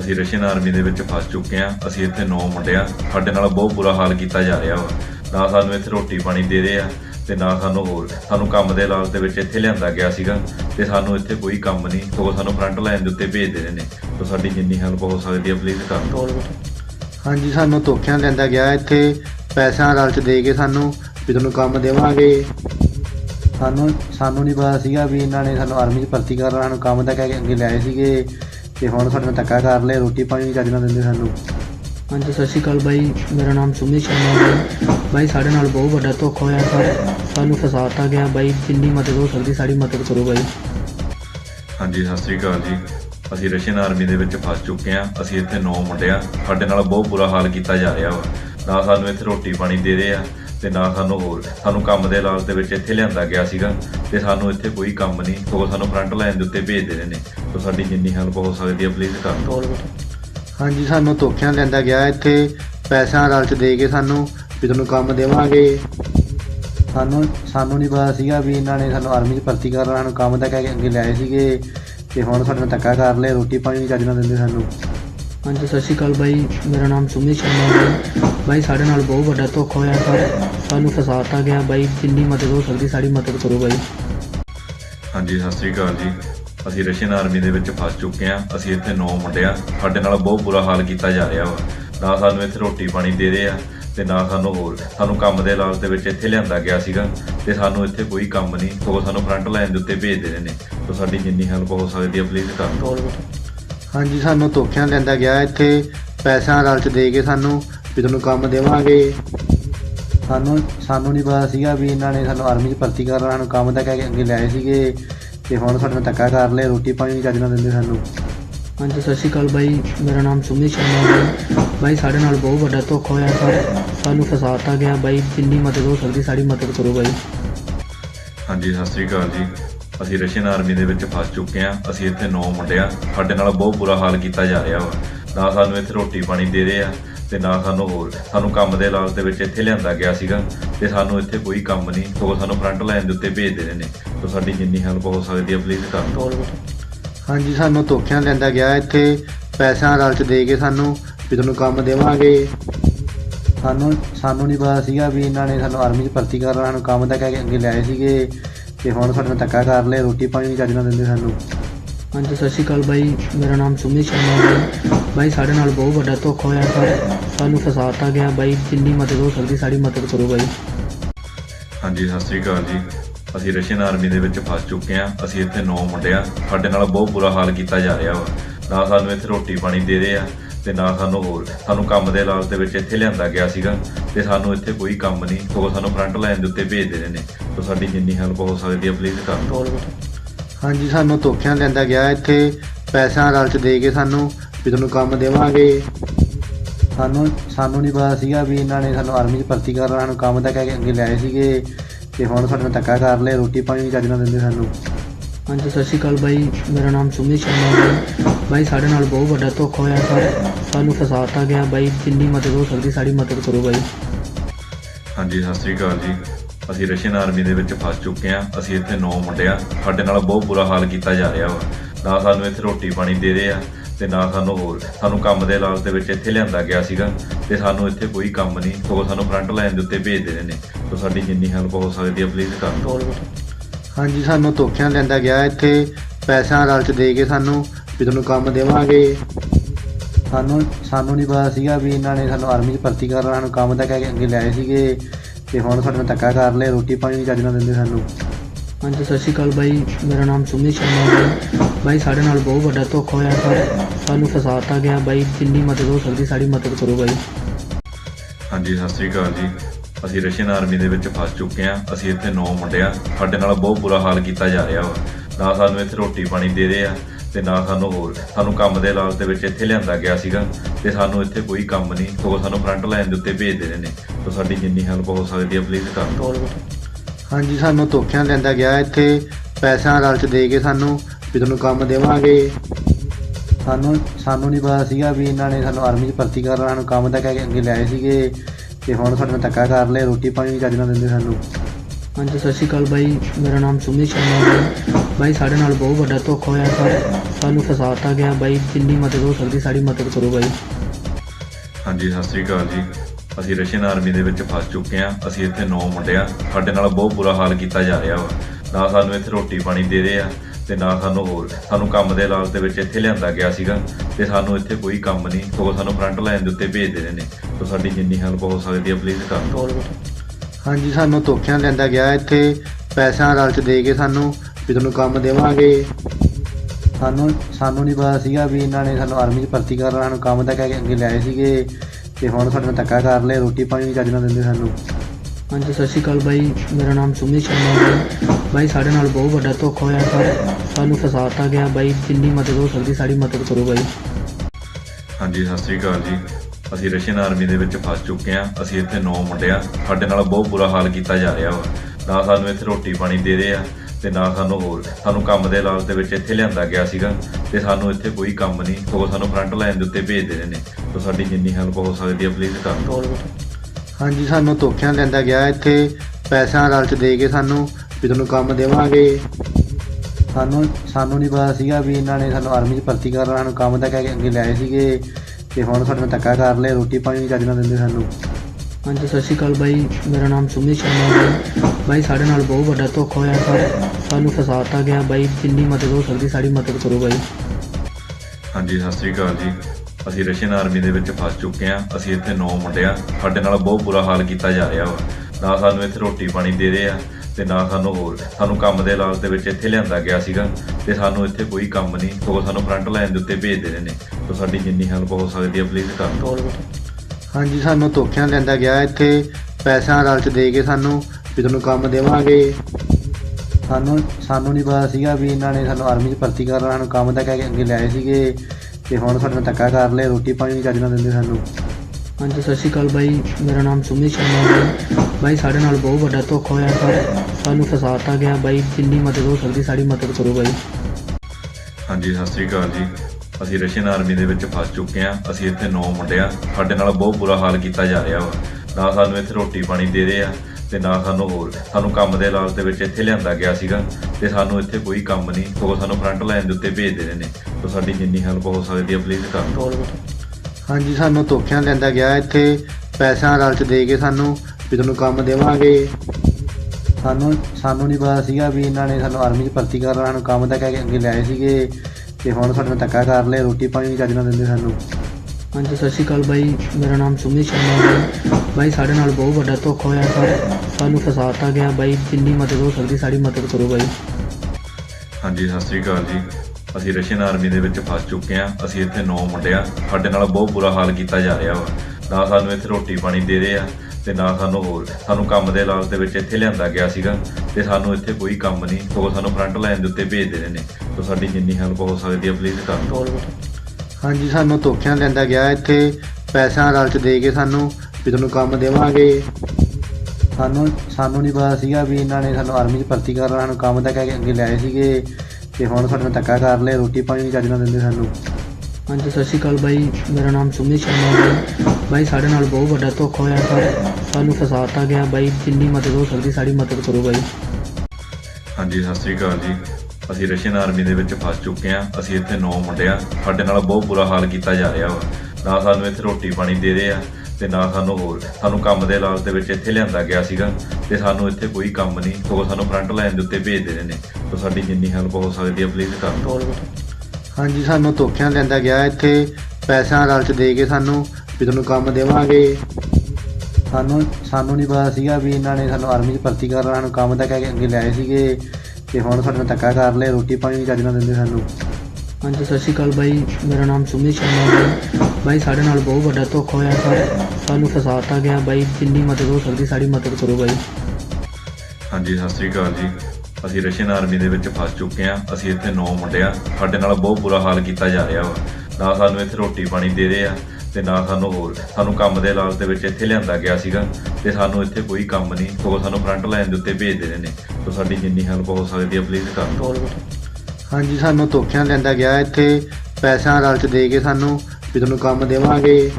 [SPEAKER 1] ਅਸੀਂ ਰਸ਼ੀਅਨ ਆਰਮੀ ਦੇ ਵਿੱਚ ਫਸ ਚੁੱਕੇ ਹਾਂ। ਅਸੀਂ ਇੱਥੇ ਨੌ ਮੁੰਡੇ ਆ ਸਾਡੇ ਨਾਲ ਬਹੁਤ ਬੁਰਾ ਹਾਲ ਕੀਤਾ ਜਾ ਰਿਹਾ ਵਾ। ਨਾ ਸਾਨੂੰ ਇੱਥੇ ਰੋਟੀ ਪਾਣੀ ਦੇ ਰਹੇ ਆ। ਤੇ ਨਾ ਸਾਨੂੰ ਹੋਰ। ਸਾਨੂੰ ਕੰਮ ਦੇ ਲਾਲਚ ਦੇ ਵਿੱਚ ਇੱਥੇ ਲਿਆਂਦਾ ਗਿਆ ਸੀਗਾ ਤੇ ਸਾਨੂੰ ਇੱਥੇ ਕੋਈ ਕੰਮ ਨਹੀਂ। ਸਗੋਂ ਸਾਨੂੰ ਫਰੰਟ ਲਾਈਨ ਦੇ ਉੱਤੇ ਭੇਜ ਦੇ ਰਹੇ ਨੇ। ਸੋ ਸਾਡੀ ਜਿੰਨੀ ਹੈਲਪ ਹੋ ਸਕਦੀ ਹੈ ਪਲੀਜ਼ ਕਰ ਦਿਓ।
[SPEAKER 2] ਹਾਂਜੀ, ਸਾਨੂੰ ਧੋਖਿਆਂ ਲੈਂਦਾ ਗਿਆ। ਇੱਥੇ ਪੈਸਿਆਂ ਲਾਲਚ ਦੇ ਕੇ ਸਾਨੂੰ ਵੀ ਤੁਹਾਨੂੰ ਕੰਮ ਦੇਵਾਂਗੇ। ਸਾਨੂੰ ਸਾਨੂੰ ਨਹੀਂ ਪਤਾ ਸੀਗਾ ਵੀ ਇਹਨਾਂ ਨੇ ਸਾਨੂੰ ਆਰਮੀ 'ਚ ਭਰਤੀ ਕਰਨਾ। ਸਾਨੂੰ ਕੰਮ ਦਾ ਕਹਿ ਕੇ ਅੱਗੇ ਲਿਆਏ ਸੀਗੇ। ਤੇ ਹੁਣ ਸਾਡੇ ਨਾਲ ਧੱਕਾ ਕਰ ਲਏ। ਰੋਟੀ ਪਾਣੀ ਵੀ ਚੱਜ ਨਾਲ ਦਿੰਦੇ ਸਾਨੂੰ।
[SPEAKER 3] ਹਾਂਜੀ ਸਤਿ ਸ਼੍ਰੀ ਅਕਾਲ ਬਾਈ। ਮੇਰਾ ਨਾਮ ਸੁਮਿਤ ਸ਼ਰਮਾ ਹੈ। ਬਾਈ ਸਾਡੇ ਨਾਲ ਬਹੁਤ ਵੱਡਾ ਧੋਖਾ ਹੋਇਆ ਸਰ ਸਾਨੂੰ ਫਸਾਤਾ ਗਿਆ। ਬਾਈ ਜਿੰਨੀ ਮਦਦ ਹੋ ਸਕਦੀ ਸਾਡੀ ਮਦਦ ਕਰੋ ਬਾਈ।
[SPEAKER 1] ਹਾਂਜੀ ਸਤਿ ਸ੍ਰੀ ਅਕਾਲ ਜੀ। ਅਸੀਂ ਰਸ਼ੀਅਨ ਆਰਮੀ ਦੇ ਵਿੱਚ ਫਸ ਚੁੱਕੇ ਹਾਂ। ਅਸੀਂ ਇੱਥੇ ਨੌ ਮੁੰਡੇ ਆ ਸਾਡੇ ਨਾਲ ਬਹੁਤ ਬੁਰਾ ਹਾਲ ਕੀਤਾ ਜਾ ਰਿਹਾ ਵਾ। ਨਾ ਸਾਨੂੰ ਇੱਥੇ ਰੋਟੀ ਪਾਣੀ ਦੇ ਰਹੇ ਆ ਤੇ ਨਾ ਸਾਨੂੰ ਹੋਰ। ਸਾਨੂੰ ਕੰਮ ਦੇ ਲਾਲਚ ਦੇ ਵਿੱਚ ਇੱਥੇ ਲਿਆਂਦਾ ਗਿਆ ਸੀਗਾ ਤੇ ਸਾਨੂੰ ਇੱਥੇ ਕੋਈ ਕੰਮ ਨਹੀਂ। ਸਗੋਂ ਸਾਨੂੰ ਫਰੰਟ ਲਾਈਨ ਦੇ ਉੱਤੇ ਭੇਜ ਦੇ ਰਹੇ ਨੇ। ਸੋ ਸਾਡੀ ਜਿੰਨੀ ਹੈਲਪ ਹੋ ਸਕਦੀ ਹੈ ਪਲੀਜ਼ ਕਰ ਦਿਓ।
[SPEAKER 2] ਹਾਂਜੀ ਸਾਨੂੰ ਧੋਖਿਆਂ ਲੈਂਦਾ ਗਿਆ। ਇੱਥੇ ਪੈਸਿਆਂ ਲਾਲਚ ਦੇ ਕੇ ਸਾਨੂੰ ਵੀ ਤੁਹਾਨੂੰ ਕੰਮ ਦੇਵਾਂਗੇ। ਸਾਨੂੰ ਸਾਨੂੰ ਨਹੀਂ ਪਤਾ ਸੀਗਾ ਵੀ ਇਹਨਾਂ ਨੇ ਸਾਨੂੰ ਆਰਮੀ 'ਚ ਭਰਤੀ ਕਰਨਾ ਸਾਨੂੰ ਕੰਮ ਤਾਂ ਕਹਿ ਕੇ ਅੱਗੇ ਲਿਆਏ ਸੀਗੇ ਤੇ ਹੁਣ ਸਾਡੇ ਨਾਲ ਧੱਕਾ ਕਰ ਲਿਆ ਰੋਟੀ ਪਾਣੀ ਵੀ ਚੱਜ ਨਾਲ ਦਿੰਦੇ ਸਾਨੂੰ।
[SPEAKER 3] ਹਾਂਜੀ ਸਤਿ ਸ਼੍ਰੀ ਅਕਾਲ ਬਾਈ। ਮੇਰਾ ਨਾਮ ਸੁਮਿਤ ਸ਼ਰਮਾ ਹੈ। ਬਾਈ ਸਾਡੇ ਨਾਲ ਬਹੁਤ ਵੱਡਾ ਧੋਖਾ ਹੋਇਆ ਸਰ ਸਾਨੂੰ ਫਸਾਤਾ ਗਿਆ। ਬਾਈ ਜਿੰਨੀ ਮਦਦ ਹੋ ਸਕਦੀ ਸਾਡੀ ਮਦਦ ਕਰੋ ਬਾਈ।
[SPEAKER 1] ਹਾਂਜੀ ਸਤਿ ਸ੍ਰੀ ਅਕਾਲ ਜੀ। ਅਸੀਂ ਰਸ਼ੀਅਨ ਆਰਮੀ ਦੇ ਵਿੱਚ ਫਸ ਚੁੱਕੇ ਹਾਂ। ਅਸੀਂ ਇੱਥੇ ਨੌ ਮੁੰਡੇ ਆ ਸਾਡੇ ਨਾਲ ਬਹੁਤ ਬੁਰਾ ਹਾਲ ਕੀਤਾ ਜਾ ਰਿਹਾ ਵਾ। ਨਾ ਸਾਨੂੰ ਇੱਥੇ ਰੋਟੀ ਪਾਣੀ ਦੇ ਰਹੇ ਆ ਤੇ ਨਾ ਸਾਨੂੰ ਹੋਰ। ਸਾਨੂੰ ਕੰਮ ਦੇ ਲਾਲਚ ਦੇ ਵਿੱਚ ਇੱਥੇ ਲਿਆਂਦਾ ਗਿਆ ਸੀਗਾ ਤੇ ਸਾਨੂੰ ਇੱਥੇ ਕੋਈ ਕੰਮ ਨਹੀਂ। ਉਹ ਸਾਨੂੰ ਫਰੰਟ ਲਾਈਨ ਦੇ ਉੱਤੇ ਭੇਜ ਦੇ ਰਹੇ ਨੇ। ਸੋ ਸਾਡੀ ਜਿੰਨੀ ਹੈਲਪ ਹੋ ਸਕਦੀ ਹੈ ਪਲੀਜ਼ ਕਰ ਦਿਓ।
[SPEAKER 2] ਹਾਂਜੀ, ਸਾਨੂੰ ਧੋਖਿਆਂ ਲੈਂਦਾ ਗਿਆ। ਇੱਥੇ ਪੈਸਿਆਂ ਲਾਲਚ ਦੇ ਕੇ ਸਾਨੂੰ ਵੀ ਤੁਹਾਨੂੰ ਕੰਮ ਦੇਵਾਂਗੇ। ਸਾਨੂੰ ਸਾਨੂੰ ਨਹੀਂ ਪਤਾ ਸੀਗਾ ਵੀ ਇਹਨਾਂ ਨੇ ਸਾਨੂੰ ਆਰਮੀ 'ਚ ਭਰਤੀ ਕਰਨਾ ਸਾਨੂੰ ਕੰਮ ਦਾ ਕਹਿ ਕੇ ਅੱਗੇ ਲਿਆਏ ਸੀਗੇ। ਤੇ ਹੁਣ ਸਾਡੇ ਨਾਲ ਧੱਕਾ ਕਰ ਲਿਆ ਰੋਟੀ ਪਾਣੀ ਵੀ ਚੱਜ ਨਾਲ ਦਿੰਦੇ ਸਾਨੂੰ।
[SPEAKER 3] ਹਾਂਜੀ ਸਤਿ ਸ਼੍ਰੀ ਅਕਾਲ ਬਾਈ ਮੇਰਾ ਨਾਮ ਸੁਮਿਤ ਸ਼ਰਮਾ ਹੈ। ਬਾਈ ਸਾਡੇ ਨਾਲ ਬਹੁਤ ਵੱਡਾ ਧੋਖਾ ਹੋਇਆ ਸਰ ਸਾਨੂੰ ਫਸਾਤਾ ਗਿਆ। ਬਾਈ ਜਿੰਨੀ ਮਦਦ ਹੋ ਸਕਦੀ ਸਾਡੀ ਮਦਦ ਕਰੋ ਬਾਈ।
[SPEAKER 1] ਹਾਂਜੀ ਸਤਿ ਸ੍ਰੀ ਅਕਾਲ ਜੀ। ਅਸੀਂ ਰਸ਼ੀਅਨ ਆਰਮੀ ਦੇ ਵਿੱਚ ਫਸ ਚੁੱਕੇ ਹਾਂ। ਅਸੀਂ ਇੱਥੇ ਨੌ ਮੁੰਡੇ ਆ ਸਾਡੇ ਨਾਲ ਬਹੁਤ ਬੁਰਾ ਹਾਲ ਕੀਤਾ ਜਾ ਰਿਹਾ ਵਾ। ਨਾ ਸਾਨੂੰ ਇੱਥੇ ਰੋਟੀ ਪਾਣੀ ਦੇ ਰਹੇ ਆ ਤੇ ਨਾ ਸਾਨੂੰ ਹੋਰ। ਸਾਨੂੰ ਕੰਮ ਦੇ ਲਾਲਚ ਦੇ ਵਿੱਚ ਇੱਥੇ ਲਿਆਂਦਾ ਗਿਆ ਸੀਗਾ ਤੇ ਸਾਨੂੰ ਇੱਥੇ ਕੋਈ ਕੰਮ ਨਹੀਂ। ਸਗੋਂ ਸਾਨੂੰ ਫਰੰਟ ਲਾਈਨ ਦੇ ਉੱਤੇ ਭੇਜ ਦੇ ਰਹੇ ਨੇ। ਸੋ ਸਾਡੀ ਜਿੰਨੀ ਹੈਲਪ ਹੋ ਸਕਦੀ ਹੈ ਪਲੀਜ਼ ਕਰ ਦਿਓ।
[SPEAKER 2] ਹਾਂਜੀ, ਸਾਨੂੰ ਧੋਖਿਆਂ ਲੈਂਦਾ ਗਿਆ ਇੱਥੇ। ਪੈਸਿਆਂ ਲਾਲਚ ਦੇ ਕੇ ਸਾਨੂੰ ਵੀ ਤੁਹਾਨੂੰ ਕੰਮ ਦੇਵਾਂਗੇ। ਸਾਨੂੰ ਸਾਨੂੰ ਨਹੀਂ ਪਤਾ ਸੀਗਾ ਵੀ ਇਹਨਾਂ ਨੇ ਸਾਨੂੰ ਆਰਮੀ 'ਚ ਭਰਤੀ ਕਰਨਾ। ਸਾਨੂੰ ਕੰਮ ਦਾ ਕਹਿ ਕੇ ਅੱਗੇ ਲਿਆਏ ਸੀਗੇ। ਤੇ ਹੁਣ ਸਾਡੇ ਨਾਲ ਧੱਕਾ ਕਰ ਲਏ, ਰੋਟੀ ਪਾਣੀ ਵੀ ਚੱਜ ਨਾਲ ਦਿੰਦੇ ਸਾਨੂੰ।
[SPEAKER 3] ਹਾਂਜੀ ਸਤਿ ਸ਼੍ਰੀ ਅਕਾਲ ਬਾਈ। ਮੇਰਾ ਨਾਮ ਸੁਮਿਤ ਸ਼ਰਮਾ ਬਾਈ ਬਾਈ ਸਾਡੇ ਨਾਲ ਬਹੁਤ ਵੱਡਾ ਧੋਖਾ ਹੋਇਆ ਸਰ ਸਾਨੂੰ ਫਸਾਤਾ ਗਿਆ। ਬਾਈ ਜਿੰਨੀ ਮਦਦ ਹੋ ਸਕਦੀ ਸਾਡੀ ਮਦਦ ਕਰੋ ਬਾਈ।
[SPEAKER 1] ਹਾਂਜੀ ਸਤਿ ਸ੍ਰੀ ਅਕਾਲ ਜੀ। ਅਸੀਂ ਰਸ਼ੀਅਨ ਆਰਮੀ ਦੇ ਵਿੱਚ ਫਸ ਚੁੱਕੇ ਹਾਂ। ਅਸੀਂ ਇੱਥੇ ਨੌ ਮੁੰਡੇ ਆ ਸਾਡੇ ਨਾਲ ਬਹੁਤ ਬੁਰਾ ਹਾਲ ਕੀਤਾ ਜਾ ਰਿਹਾ ਵਾ। ਨਾ ਸਾਨੂੰ ਇੱਥੇ ਰੋਟੀ ਪਾਣੀ ਦੇ ਰਹੇ ਆ ਤੇ ਨਾ ਸਾਨੂੰ ਹੋਰ। ਸਾਨੂੰ ਕੰਮ ਦੇ ਲਾਲਚ ਦੇ ਵਿੱਚ ਇੱਥੇ ਲਿਆਂਦਾ ਗਿਆ ਸੀਗਾ ਤੇ ਸਾਨੂੰ ਇੱਥੇ ਕੋਈ ਕੰਮ ਨਹੀਂ। ਸਗੋਂ ਸਾਨੂੰ ਫਰੰਟ ਲਾਈਨ ਦੇ ਉੱਤੇ ਭੇਜ ਦੇ ਰਹੇ ਨੇ। ਸੋ ਸਾਡੀ ਜਿੰਨੀ ਹੈਲਪ ਹੋ ਸਕਦੀ ਹੈ ਪਲੀਜ਼ ਕਰ ਦਿਓ।
[SPEAKER 2] ਹਾਂਜੀ ਸਾਨੂੰ ਧੋਖਿਆਂ ਲੈਂਦਾ ਗਿਆ। ਇੱਥੇ ਪੈਸਿਆਂ ਲਾਲਚ ਦੇ ਕੇ ਸਾਨੂੰ ਵੀ ਤੁਹਾਨੂੰ ਕੰਮ ਦੇਵਾਂਗੇ। ਸਾਨੂੰ ਸਾਨੂੰ ਨਹੀਂ ਪਤਾ ਸੀਗਾ ਵੀ ਇਹਨਾਂ ਨੇ ਸਾਨੂੰ ਆਰਮੀ 'ਚ ਭਰਤੀ ਕਰਨਾ ਸਾਨੂੰ ਕੰਮ ਦਾ ਕਹਿ ਕੇ ਅੱਗੇ ਲਿਆਏ ਸੀਗੇ ਤੇ ਹੁਣ ਸਾਡੇ ਨਾਲ ਧੱਕਾ ਕਰ ਲਏ ਰੋਟੀ ਪਾਣੀ ਨਹੀਂ ਚੱਜ ਨਾਲ ਦਿੰਦੇ ਸਾਨੂੰ।
[SPEAKER 3] ਹਾਂਜੀ ਸਤਿ ਸ਼੍ਰੀ ਅਕਾਲ ਬਾਈ। ਮੇਰਾ ਨਾਮ ਸੁਮਿਤ ਸ਼ਰਮਾ ਬਾਈ ਬਾਈ ਸਾਡੇ ਨਾਲ ਬਹੁਤ ਵੱਡਾ ਧੋਖਾ ਹੋਇਆ। ਸਰ ਸਾਨੂੰ ਫਸਾਤਾ ਗਿਆ। ਬਾਈ ਜਿੰਨੀ ਮਦਦ ਹੋ ਸਕਦੀ ਸਾਡੀ ਮਦਦ ਕਰੋ ਬਾਈ।
[SPEAKER 1] ਹਾਂਜੀ ਸਤਿ ਸ੍ਰੀ ਅਕਾਲ ਜੀ। ਅਸੀਂ ਰਸ਼ੀਅਨ ਆਰਮੀ ਦੇ ਵਿੱਚ ਫਸ ਚੁੱਕੇ ਹਾਂ। ਅਸੀਂ ਇੱਥੇ ਨੌ ਮੁੰਡੇ ਆ ਸਾਡੇ ਨਾਲ ਬਹੁਤ ਬੁਰਾ ਹਾਲ ਕੀਤਾ ਜਾ ਰਿਹਾ ਵਾ। ਨਾ ਸਾਨੂੰ ਇੱਥੇ ਰੋਟੀ ਪਾਣੀ ਦੇ ਰਹੇ ਆ ਤੇ ਨਾ ਸਾਨੂੰ ਹੋਰ। ਸਾਨੂੰ ਕੰਮ ਦੇ ਲਾਲਚ ਦੇ ਵਿੱਚ ਇੱਥੇ ਲਿਆਂਦਾ ਗਿਆ ਸੀਗਾ ਤੇ ਸਾਨੂੰ ਇੱਥੇ ਕੋਈ ਕੰਮ ਨਹੀਂ। ਉਹ ਸਾਨੂੰ ਫਰੰਟ ਲਾਈਨ ਦੇ ਉੱਤੇ ਭੇਜ ਦੇ ਰਹੇ ਨੇ। ਸੋ ਸਾਡੀ ਜਿੰਨੀ ਹੈਲਪ ਹੋ ਸਕਦੀ ਹੈ ਪਲੀਜ਼ ਕਰ ਦਿਓ।
[SPEAKER 2] ਹਾਂਜੀ, ਸਾਨੂੰ ਧੋਖਿਆਂ ਲੈਂਦਾ ਗਿਆ। ਇੱਥੇ ਪੈਸਿਆਂ ਲਾਲਚ ਦੇ ਕੇ ਸਾਨੂੰ ਵੀ ਤੁਹਾਨੂੰ ਕੰਮ ਦੇਵਾਂਗੇ। ਸਾਨੂੰ ਸਾਨੂੰ ਨਹੀਂ ਪਤਾ ਸੀਗਾ ਵੀ ਇਹਨਾਂ ਨੇ ਸਾਨੂੰ ਆਰਮੀ 'ਚ ਭਰਤੀ ਕਰਨਾ। ਸਾਨੂੰ ਕੰਮ ਦਾ ਕਹਿ ਕੇ ਅੱਗੇ ਲਿਆਏ ਸੀਗੇ। ਤੇ ਹੁਣ ਸਾਡੇ ਨਾਲ ਧੱਕਾ ਕਰ ਲਏ ਰੋਟੀ ਪਾਣੀ ਨਹੀਂ ਚੱਜ ਨਾਲ ਦਿੰਦੇ ਸਾਨੂੰ।
[SPEAKER 3] ਹਾਂਜੀ ਸਤਿ ਸ਼੍ਰੀ ਅਕਾਲ ਬਾਈ। ਮੇਰਾ ਨਾਮ ਸੁਮਿਤ ਸ਼ਰਮਾ ਬਾਈ ਬਾਈ ਸਾਡੇ ਨਾਲ ਬਹੁਤ ਵੱਡਾ ਧੋਖਾ ਹੋਇਆ ਸਰ ਸਾਨੂੰ ਫਸਾਤਾ ਗਿਆ। ਬਾਈ ਜਿੰਨੀ ਮਦਦ ਹੋ ਸਕਦੀ ਸਾਡੀ ਮਦਦ ਕਰੋ ਬਾਈ।
[SPEAKER 1] ਹਾਂਜੀ ਸਤਿ ਸ੍ਰੀ ਅਕਾਲ ਜੀ। ਅਸੀਂ ਰਸ਼ੀਅਨ ਆਰਮੀ ਦੇ ਵਿੱਚ ਫਸ ਚੁੱਕੇ ਹਾਂ। ਅਸੀਂ ਇੱਥੇ ਨੌ ਮੁੰਡੇ ਆ ਸਾਡੇ ਨਾਲ ਬਹੁਤ ਬੁਰਾ ਹਾਲ ਕੀਤਾ ਜਾ ਰਿਹਾ ਵਾ। ਨਾ ਸਾਨੂੰ ਇੱਥੇ ਰੋਟੀ ਪਾਣੀ ਦੇ ਰਹੇ ਆ ਤੇ ਨਾ ਸਾਨੂੰ ਹੋਰ। ਸਾਨੂੰ ਕੰਮ ਦੇ ਲਾਲਚ ਦੇ ਵਿੱਚ ਇੱਥੇ ਲਿਆਂਦਾ ਗਿਆ ਸੀਗਾ ਤੇ ਸਾਨੂੰ ਇੱਥੇ ਕੋਈ ਕੰਮ ਨਹੀਂ। ਸਗੋਂ ਸਾਨੂੰ ਫਰੰਟ ਲਾਈਨ ਦੇ ਉੱਤੇ ਭੇਜ ਦੇ ਰਹੇ ਨੇ। ਸੋ ਸਾਡੀ ਜਿੰਨੀ ਹੈਲਪ ਹੋ ਸਕਦੀ ਹੈ ਪਲੀਜ਼ ਕਰ ਦਿਓ।
[SPEAKER 2] ਹਾਂਜੀ ਸਾਨੂੰ ਧੋਖਿਆਂ ਲੈਂਦਾ ਗਿਆ। ਇੱਥੇ ਪੈਸਿਆਂ ਲਾਲਚ ਦੇ ਕੇ ਸਾਨੂੰ ਵੀ ਤੁਹਾਨੂੰ ਕੰਮ ਦੇਵਾਂਗੇ। ਸਾਨੂੰ ਸਾਨੂੰ ਨਹੀਂ ਪਤਾ ਸੀਗਾ ਵੀ ਇਹਨਾਂ ਨੇ ਸਾਨੂੰ ਆਰਮੀ 'ਚ ਭਰਤੀ ਕਰਨਾ। ਸਾਨੂੰ ਕੰਮ ਦਾ ਕਹਿ ਕੇ ਅੱਗੇ ਲਿਆਏ ਸੀਗੇ। ਤੇ ਹੁਣ ਸਾਡੇ ਨਾਲ ਧੱਕਾ ਕਰ ਲਏ ਰੋਟੀ ਪਾਣੀ ਨਹੀਂ ਚੱਜ ਨਾਲ ਦਿੰਦੇ ਸਾਨੂੰ।
[SPEAKER 3] ਹਾਂਜੀ ਸਤਿ ਸ਼੍ਰੀ ਅਕਾਲ ਬਾਈ। ਮੇਰਾ ਨਾਮ ਸੁਮਿਤ ਸ਼ਰਮਾ ਬਾਈ ਬਾਈ ਸਾਡੇ ਨਾਲ ਬਹੁਤ ਵੱਡਾ ਧੋਖਾ ਹੋਇਆ ਸਰ ਸਾਨੂੰ ਫਸਾਤਾ ਗਿਆ। ਬਾਈ ਜਿੰਨੀ ਮਦਦ ਹੋ ਸਕਦੀ ਸਾਡੀ ਮਦਦ ਕਰੋ ਬਾਈ।
[SPEAKER 1] ਹਾਂਜੀ ਸਤਿ ਸ੍ਰੀ ਅਕਾਲ ਜੀ। ਅਸੀਂ ਰਸ਼ੀਅਨ ਆਰਮੀ ਦੇ ਵਿੱਚ ਫਸ ਚੁੱਕੇ ਹਾਂ। ਅਸੀਂ ਇੱਥੇ ਨੌ ਮੁੰਡੇ ਆ। ਸਾਡੇ ਨਾਲ ਬਹੁਤ ਬੁਰਾ ਹਾਲ ਕੀਤਾ ਜਾ ਰਿਹਾ ਵਾ। ਨਾ ਸਾਨੂੰ ਇੱਥੇ ਰੋਟੀ ਪਾਣੀ ਦੇ ਰਹੇ ਆ ਤੇ ਨਾ ਸਾਨੂੰ ਹੋਰ ਸਾਨੂੰ ਕੰਮ ਦੇ ਲਾਲਚ ਦੇ ਵਿੱਚ ਇੱਥੇ ਲਿਆਂਦਾ ਗਿਆ ਸੀਗਾ ਤੇ ਸਾਨੂੰ ਇੱਥੇ ਕੋਈ ਕੰਮ ਨਹੀਂ। ਸਗੋਂ ਸਾਨੂੰ ਫਰੰਟ ਲਾਈਨ ਦੇ ਉੱਤੇ ਭੇਜ ਦੇ ਰਹੇ ਨੇ। ਸੋ ਸਾਡੀ ਜਿੰਨੀ ਹੈਲਪ ਹੋ ਸਕਦੀ ਹੈ ਪਲੀਜ਼ ਕਰ ਦਿਓ।
[SPEAKER 2] ਹਾਂਜੀ ਸਾਨੂੰ ਧੋਖਿਆਂ ਲੈਂਦਾ ਗਿਆ। ਇੱਥੇ ਪੈਸਿਆਂ ਲਾਲਚ ਦੇ ਕੇ ਸਾਨੂੰ ਵੀ ਤੁਹਾਨੂੰ ਕੰਮ ਦੇਵਾਂਗੇ। ਸਾਨੂੰ ਸਾਨੂੰ ਨਹੀਂ ਪਤਾ ਸੀਗਾ ਵੀ ਇਹਨਾਂ ਨੇ ਸਾਨੂੰ ਆਰਮੀ 'ਚ ਭਰਤੀ ਕਰਨਾ ਸਾਨੂੰ ਕੰਮ ਦਾ ਕਹਿ ਕੇ ਅੱਗੇ ਲਿਆਏ ਸੀਗੇ ਤੇ ਹੁਣ ਸਾਡੇ ਨਾਲ ਧੱਕਾ ਕਰ ਲਏ ਰੋਟੀ ਪਾਣੀ ਨਹੀਂ ਚੱਜ ਨਾਲ ਦਿੰਦੇ ਸਾਨੂੰ।
[SPEAKER 3] ਹਾਂਜੀ ਸਤਿ ਸ਼੍ਰੀ ਅਕਾਲ ਬਾਈ। ਮੇਰਾ ਨਾਮ ਸੁਮਿਤ ਸ਼ਰਮਾ ਬਾਈ ਬਾਈ ਸਾਡੇ ਨਾਲ ਬਹੁਤ ਵੱਡਾ ਧੋਖਾ ਹੋਇਆ ਸਰ ਸਾਨੂੰ ਫਸਾਤਾ ਗਿਆ। ਬਾਈ ਜਿੰਨੀ ਮਦਦ ਹੋ ਸਕਦੀ ਸਾਡੀ ਮਦਦ ਕਰੋ ਬਾਈ।
[SPEAKER 1] ਹਾਂਜੀ ਸਤਿ ਸ੍ਰੀ ਅਕਾਲ ਜੀ। ਅਸੀਂ ਰਸ਼ੀਅਨ ਆਰਮੀ ਦੇ ਵਿੱਚ ਫਸ ਚੁੱਕੇ ਹਾਂ। ਅਸੀਂ ਇੱਥੇ ਨੌ ਮੁੰਡੇ ਆ ਸਾਡੇ ਨਾਲ ਬਹੁਤ ਬੁਰਾ ਹਾਲ ਕੀਤਾ ਜਾ ਰਿਹਾ ਵਾ। ਨਾ ਸਾਨੂੰ ਇੱਥੇ ਰੋਟੀ ਪਾਣੀ ਦੇ ਰਹੇ ਆ ਤੇ ਨਾ ਸਾਨੂੰ ਹੋਰ। ਸਾਨੂੰ ਕੰਮ ਦੇ ਲਾਲਚ ਦੇ ਵਿੱਚ ਇੱਥੇ ਲਿਆਂਦਾ ਗਿਆ ਸੀਗਾ ਤੇ ਸਾਨੂੰ ਇੱਥੇ ਕੋਈ ਕੰਮ ਨਹੀਂ। ਸਗੋਂ ਸਾਨੂੰ ਫਰੰਟ ਲਾਈਨ ਦੇ ਉੱਤੇ ਭੇਜ ਦੇ ਰਹੇ ਨੇ। ਸੋ ਸਾਡੀ ਜਿੰਨੀ ਹੈਲਪ ਹੋ ਸਕਦੀ ਹੈ ਪਲੀਜ਼ ਕਰ ਦਿਓ।
[SPEAKER 2] ਹਾਂਜੀ ਸਾਨੂੰ ਧੋਖਿਆਂ ਲੈਂਦਾ ਗਿਆ ਇੱਥੇ। ਪੈਸਿਆਂ ਲਾਲਚ ਦੇ ਕੇ ਸਾਨੂੰ ਵੀ ਤੁਹਾਨੂੰ ਕੰਮ ਦੇਵਾਂਗੇ। ਸਾਨੂੰ ਸਾਨੂੰ ਨਹੀਂ ਪਤਾ ਸੀਗਾ ਵੀ ਇਹਨਾਂ ਨੇ ਸਾਨੂੰ ਆਰਮੀ 'ਚ ਭਰਤੀ ਕਰਨਾ ਸਾਨੂੰ ਕੰਮ ਦਾ ਕਹਿ ਕੇ ਅੱਗੇ ਲਿਆਏ ਸੀਗੇ। ਤੇ ਹੁਣ ਸਾਡੇ ਨਾਲ ਧੱਕਾ ਕਰ ਲਏ ਰੋਟੀ ਪਾਣੀ ਨਹੀਂ ਚੱਜ ਨਾਲ ਦਿੰਦੇ ਸਾਨੂੰ।
[SPEAKER 3] ਹਾਂਜੀ ਸਤਿ ਸ਼੍ਰੀ ਅਕਾਲ ਬਾਈ। ਮੇਰਾ ਨਾਮ ਸੁਮਿਤ ਸ਼ਰਮਾ ਬਾਈ ਬਾਈ ਸਾਡੇ ਨਾਲ ਬਹੁਤ ਵੱਡਾ ਧੋਖਾ ਹੋਇਆ ਸਰ ਸਾਨੂੰ ਫਸਾਤਾ ਗਿਆ। ਬਾਈ ਜਿੰਨੀ ਮਦਦ ਹੋ ਸਕਦੀ ਸਾਡੀ ਮਦਦ ਕਰੋ ਬਾਈ।
[SPEAKER 1] ਹਾਂਜੀ ਸਤਿ ਸ੍ਰੀ ਅਕਾਲ ਜੀ। ਅਸੀਂ ਰਸ਼ੀਅਨ ਆਰਮੀ ਦੇ ਵਿੱਚ ਫਸ ਚੁੱਕੇ ਹਾਂ। ਅਸੀਂ ਇੱਥੇ ਨੌ ਮੁੰਡੇ ਆ ਸਾਡੇ ਨਾਲ ਬਹੁਤ ਬੁਰਾ ਹਾਲ ਕੀਤਾ ਜਾ ਰਿਹਾ ਵਾ। ਨਾ ਸਾਨੂੰ ਇੱਥੇ ਰੋਟੀ ਪਾਣੀ ਦੇ ਰਹੇ ਆ ਤੇ ਨਾ ਸਾਨੂੰ ਹੋਰ। ਸਾਨੂੰ ਕੰਮ ਦੇ ਲਾਲਚ ਦੇ ਵਿੱਚ ਇੱਥੇ ਲਿਆਂਦਾ ਗਿਆ ਸੀਗਾ ਤੇ ਸਾਨੂੰ ਇੱਥੇ ਕੋਈ ਕੰਮ ਨਹੀਂ। ਸਗੋਂ ਸਾਨੂੰ ਫਰੰਟ ਲਾਈਨ ਦੇ ਉੱਤੇ ਭੇਜ ਦੇ ਰਹੇ ਨੇ। ਸੋ ਸਾਡੀ ਜਿੰਨੀ ਹੈਲਪ ਹੋ ਸਕਦੀ ਹੈ ਪਲੀਜ਼ ਕਰ ਦਿਓ।
[SPEAKER 2] ਹਾਂਜੀ ਸਾਨੂੰ ਧੋਖਿਆਂ ਲੈਂਦਾ ਗਿਆ। ਇੱਥੇ ਪੈਸਿਆਂ ਲਾਲਚ ਦੇ ਕੇ ਸਾਨੂੰ ਵੀ ਤੁਹਾਨੂੰ ਕੰਮ ਦੇਵਾਂਗੇ। ਸਾਨੂੰ ਸਾਨੂੰ ਨਹੀਂ ਪਤਾ ਸੀਗਾ ਵੀ ਇਹਨਾਂ ਨੇ ਸਾਨੂੰ ਆਰਮੀ 'ਚ ਭਰਤੀ ਕਰਨਾ ਸਾਨੂੰ ਕੰਮ ਦਾ ਕਹਿ ਕੇ ਅੱਗੇ ਲਿਆਏ ਸੀਗੇ ਤੇ ਹੁਣ ਸਾਡੇ ਨਾਲ ਧੱਕਾ ਕਰ ਲਏ ਰੋਟੀ ਪਾਣੀ ਨਹੀਂ ਚੱਜ ਨਾਲ ਦਿੰਦੇ ਸਾਨੂੰ।
[SPEAKER 3] ਹਾਂਜੀ ਸਤਿ ਸ਼੍ਰੀ ਅਕਾਲ ਬਾਈ। ਮੇਰਾ ਨਾਮ ਸੁਮਿਤ ਸ਼ਰਮਾ ਬਾਈ ਬਾਈ ਸਾਡੇ ਨਾਲ ਬਹੁਤ ਵੱਡਾ ਧੋਖਾ ਹੋਇਆ ਸਰ ਸਾਨੂੰ ਫਸਾਤਾ ਗਿਆ ਬਾਈ ਜਿੰਨੀ ਮਦਦ ਹੋ ਸਕਦੀ ਸਾਡੀ ਮਦਦ ਕਰੋ ਬਾਈ।
[SPEAKER 1] ਹਾਂਜੀ ਸਤਿ ਸ੍ਰੀ ਅਕਾਲ ਜੀ। ਅਸੀਂ ਰਸ਼ੀਅਨ ਆਰਮੀ ਦੇ ਵਿੱਚ ਫਸ ਚੁੱਕੇ ਹਾਂ। ਅਸੀਂ ਇੱਥੇ ਨੌ ਮੁੰਡੇ ਆ ਸਾਡੇ ਨਾਲ ਬਹੁਤ ਬੁਰਾ ਹਾਲ ਕੀਤਾ ਜਾ ਰਿਹਾ ਵਾ। ਨਾ ਸਾਨੂੰ ਇੱਥੇ ਰੋਟੀ ਪਾਣੀ ਦੇ ਰਹੇ ਆ ਤੇ ਨਾ ਸਾਨੂੰ ਹੋਰ। ਸਾਨੂੰ ਕੰਮ ਦੇ ਲਾਲਚ ਦੇ ਵਿੱਚ ਇੱਥੇ ਲਿਆਂਦਾ ਗਿਆ ਸੀਗਾ ਤੇ ਸਾਨੂੰ ਇੱਥੇ ਕੋਈ ਕੰਮ ਨਹੀਂ। ਸਗੋਂ ਸਾਨੂੰ ਫਰੰਟ ਲਾਈਨ ਦੇ ਉੱਤੇ ਭੇਜ ਦੇ ਰਹੇ ਨੇ। ਸੋ ਸਾਡੀ ਜਿੰਨੀ ਹੈਲਪ ਹੋ ਸਕਦੀ ਹੈ ਪਲੀਜ਼ ਕਰ ਦਿਓ।
[SPEAKER 2] ਹਾਂਜੀ ਸਾਨੂੰ ਧੋਖਿਆਂ ਲੈਂਦਾ ਗਿਆ ਇੱਥੇ। ਪੈਸਿਆਂ ਲਾਲਚ ਦੇ ਕੇ ਸਾਨੂੰ ਵੀ ਤੁਹਾਨੂੰ ਕੰਮ ਦੇਵਾਂਗੇ। ਸਾਨੂੰ ਸਾਨੂੰ ਨਹੀਂ ਪਤਾ ਸੀਗਾ ਵੀ ਇਹਨਾਂ ਨੇ ਸਾਨੂੰ ਆਰਮੀ 'ਚ ਭਰਤੀ ਕਰਨਾ ਸਾਨੂੰ ਕੰਮ ਤਾਂ ਕਹਿ ਕੇ ਅੱਗੇ ਲਿਆਏ ਸੀਗੇ। ਤੇ ਹੁਣ ਸਾਡੇ ਨਾਲ ਧੱਕਾ ਕਰ ਲਿਆ ਰੋਟੀ ਪਾਣੀ ਵੀ ਚੱਜ ਨਾਲ ਦਿੰਦੇ ਸਾਨੂੰ।
[SPEAKER 3] ਹਾਂਜੀ ਸਤਿ ਸ਼੍ਰੀ ਅਕਾਲ ਬਾਈ। ਮੇਰਾ ਨਾਮ ਸੁਮਿਤ ਸ਼ਰਮਾ ਬਾਈ ਬਾਈ ਸਾਡੇ ਨਾਲ ਬਹੁਤ ਵੱਡਾ ਧੋਖਾ ਹੋਇਆ ਸਰ। ਸਾਨੂੰ ਫਸਾਤਾ ਗਿਆ ਬਾਈ ਜਿੰਨੀ ਮਦਦ ਹੋ ਸਕਦੀ ਸਾਡੀ ਮਦਦ ਕਰੋ ਬਾਈ।
[SPEAKER 1] ਹਾਂਜੀ ਸਤਿ ਸ੍ਰੀ ਅਕਾਲ ਜੀ। ਅਸੀਂ ਰਸ਼ੀਅਨ ਆਰਮੀ ਦੇ ਵਿੱਚ ਫਸ ਚੁੱਕੇ ਹਾਂ। ਅਸੀਂ ਇੱਥੇ ਨੌ ਮੁੰਡੇ ਆ ਸਾਡੇ ਨਾਲ ਬਹੁਤ ਬੁਰਾ ਹਾਲ ਕੀਤਾ ਜਾ ਰਿਹਾ ਵਾ। ਨਾ ਸਾਨੂੰ ਇੱਥੇ ਰੋਟੀ ਪਾਣੀ ਦੇ ਰਹੇ ਆ ਤੇ ਨਾ ਸਾਨੂੰ ਹੋਰ। ਸਾਨੂੰ ਕੰਮ ਦੇ ਲਾਲਚ ਦੇ ਵਿੱਚ ਇੱਥੇ ਲਿਆਂਦਾ ਗਿਆ ਸੀਗਾ ਤੇ ਸਾਨੂੰ ਇੱਥੇ ਕੋਈ ਕੰਮ ਨਹੀਂ। ਸਗੋਂ ਸਾਨੂੰ ਫਰੰਟ ਲਾਈਨ ਦੇ ਉੱਤੇ ਭੇਜ ਦੇ ਰਹੇ ਨੇ। ਸੋ ਸਾਡੀ ਜਿੰਨੀ ਹੈਲਪ ਹੋ ਸਕਦੀ ਹੈ ਪਲੀਜ਼ ਕਰ ਦਿਓ।
[SPEAKER 2] ਹਾਂਜੀ ਸਾਨੂੰ ਧੋਖਿਆਂ ਲੈਂਦਾ ਗਿਆ। ਇੱਥੇ ਪੈਸਿਆਂ ਲਾਲਚ ਦੇ ਕੇ ਸਾਨੂੰ ਵੀ ਤੁਹਾਨੂੰ ਕੰਮ ਦੇਵਾਂਗੇ। ਸਾਨੂੰ ਸਾਨੂੰ ਨਹੀਂ ਪਤਾ ਸੀਗਾ ਵੀ ਇਹਨਾਂ ਨੇ ਸਾਨੂੰ ਆਰਮੀ 'ਚ ਭਰਤੀ ਕਰਨਾ ਸਾਨੂੰ ਕੰਮ ਤਾਂ ਕਹਿ ਕੇ ਅੱਗੇ ਲਿਆਏ ਸੀਗੇ ਤੇ ਹੁਣ ਸਾਡੇ ਨਾਲ ਧੱਕਾ ਕਰ ਲਿਆ ਰੋਟੀ ਪਾਣੀ ਵੀ ਚੱਜ ਨਾਲ ਦਿੰਦੇ ਸਾਨੂੰ।
[SPEAKER 3] ਹਾਂਜੀ ਸਤਿ ਸ਼੍ਰੀ ਅਕਾਲ ਬਾਈ। ਮੇਰਾ ਨਾਮ ਸੁਮਿਤ ਸ਼ਰਮਾ ਬਾਈ ਬਾਈ ਸਾਡੇ ਨਾਲ ਬਹੁਤ ਵੱਡਾ ਧੋਖਾ ਹੋਇਆ ਸਰ ਸਾਨੂੰ ਫਸਾਤਾ ਗਿਆ। ਬਾਈ ਜਿੰਨੀ ਮਦਦ ਹੋ ਸਕਦੀ ਸਾਡੀ ਮਦਦ ਕਰੋ ਬਾਈ।
[SPEAKER 1] ਹਾਂਜੀ ਸਤਿ ਸ੍ਰੀ ਅਕਾਲ ਜੀ। ਅਸੀਂ ਰਸ਼ੀਅਨ ਆਰਮੀ ਦੇ ਵਿੱਚ ਫਸ ਚੁੱਕੇ ਹਾਂ। ਅਸੀਂ ਇੱਥੇ ਨੌ ਮੁੰਡੇ ਆ ਸਾਡੇ ਨਾਲ ਬਹੁਤ ਬੁਰਾ ਹਾਲ ਕੀਤਾ ਜਾ ਰਿਹਾ ਵਾ। ਨਾ ਸਾਨੂੰ ਇੱਥੇ ਰੋਟੀ ਪਾਣੀ ਦੇ ਰਹੇ ਆ ਤੇ ਨਾ ਸਾਨੂੰ ਹੋਰ। ਸਾਨੂੰ ਕੰਮ ਦੇ ਲਾਲਚ ਦੇ ਵਿੱਚ ਇੱਥੇ ਲਿਆਂਦਾ ਗਿਆ ਸੀਗਾ ਤੇ ਸਾਨੂੰ ਇੱਥੇ ਕੋਈ ਕੰਮ ਨਹੀਂ। ਸਗੋਂ ਸਾਨੂੰ ਫਰੰਟ ਲਾਈਨ ਦੇ ਉੱਤੇ ਭੇਜ ਦੇ ਰਹੇ ਨੇ। ਸੋ ਸਾਡੀ ਜਿੰਨੀ ਹੈਲਪ ਹੋ ਸਕਦੀ ਹੈ ਪਲੀਜ਼ ਕਰ
[SPEAKER 2] ਹਾਂਜੀ ਸਾਨੂੰ ਧੋਖਿਆਂ ਲੈਂਦਾ ਗਿਆ। ਇੱਥੇ ਪੈਸਿਆਂ ਲਾਲਚ ਦੇ ਕੇ ਸਾਨੂੰ ਵੀ ਤੁਹਾਨੂੰ ਕੰਮ ਦੇਵਾਂਗੇ। ਸਾਨੂੰ ਸਾਨੂੰ ਨਹੀਂ ਪਤਾ ਸੀਗਾ ਵੀ ਇਹਨਾਂ ਨੇ ਸਾਨੂੰ ਆਰਮੀ 'ਚ ਭਰਤੀ ਕਰਨਾ ਸਾਨੂੰ ਕੰਮ ਤਾਂ ਕਹਿ ਕੇ ਅੱਗੇ ਲਿਆਏ ਸੀਗੇ ਤੇ ਹੁਣ ਸਾਡੇ ਨਾਲ ਧੱਕਾ ਕਰ ਲਿਆ ਰੋਟੀ ਪਾਣੀ ਵੀ ਚੱਜ ਨਾਲ ਦਿੰਦੇ ਸਾਨੂੰ।
[SPEAKER 3] ਹਾਂਜੀ ਸਤਿ ਸ਼੍ਰੀ ਅਕਾਲ ਬਾਈ। ਮੇਰਾ ਨਾਮ ਸੁਮਿਤ ਸ਼ਰਮਾ ਬਾਈ ਬਾਈ ਸਾਡੇ ਨਾਲ ਬਹੁਤ ਵੱਡਾ ਧੋਖਾ ਹੋਇਆ ਸਰ ਸਾਨੂੰ ਫਸਾਤਾ ਗਿਆ ਬਾਈ ਜਿੰਨੀ ਮਦਦ ਹੋ ਸਕਦੀ ਸਾਡੀ ਮਦਦ ਕਰੋ ਬਾਈ।
[SPEAKER 1] ਹਾਂਜੀ ਸਤਿ ਸ੍ਰੀ ਅਕਾਲ ਜੀ। ਅਸੀਂ ਰਸ਼ੀਅਨ ਆਰਮੀ ਦੇ ਵਿੱਚ ਫਸ ਚੁੱਕੇ ਹਾਂ। ਅਸੀਂ ਇੱਥੇ ਨੌ ਮੁੰਡੇ ਆ ਸਾਡੇ ਨਾਲ ਬਹੁਤ ਬੁਰਾ ਹਾਲ ਕੀਤਾ ਜਾ ਰਿਹਾ ਵਾ। ਨਾ ਸਾਨੂੰ ਇੱਥੇ ਰੋਟੀ ਪਾਣੀ ਦੇ ਰਹੇ ਆ ਤੇ ਨਾ ਸਾਨੂੰ ਹੋਰ। ਸਾਨੂੰ ਕੰਮ ਦੇ ਲਾਲਚ ਦੇ ਵਿੱਚ ਇੱਥੇ ਲਿਆਂਦਾ ਗਿਆ ਸੀਗਾ ਤੇ ਸਾਨੂੰ ਇੱਥੇ ਕੋਈ ਕੰਮ ਨਹੀਂ। ਸਗੋਂ ਸਾਨੂੰ ਫਰੰਟ ਲਾਈਨ ਦੇ ਉੱਤੇ ਭੇਜ ਦੇ ਰਹੇ ਨੇ। ਸੋ ਸਾਡੀ ਜਿੰਨੀ ਹੈਲਪ ਹੋ ਸਕਦੀ ਹੈ ਪਲੀਜ਼ ਕਰ ਦਿਓ।
[SPEAKER 2] ਹਾਂਜੀ ਸਾਨੂੰ ਧੋਖਿਆਂ ਲੈਂਦਾ ਗਿਆ। ਇੱਥੇ ਪੈਸਿਆਂ ਲਾਲਚ ਦੇ ਕੇ ਸਾਨੂੰ ਵੀ ਤੁਹਾਨੂੰ ਕੰਮ ਦੇਵਾਂਗੇ।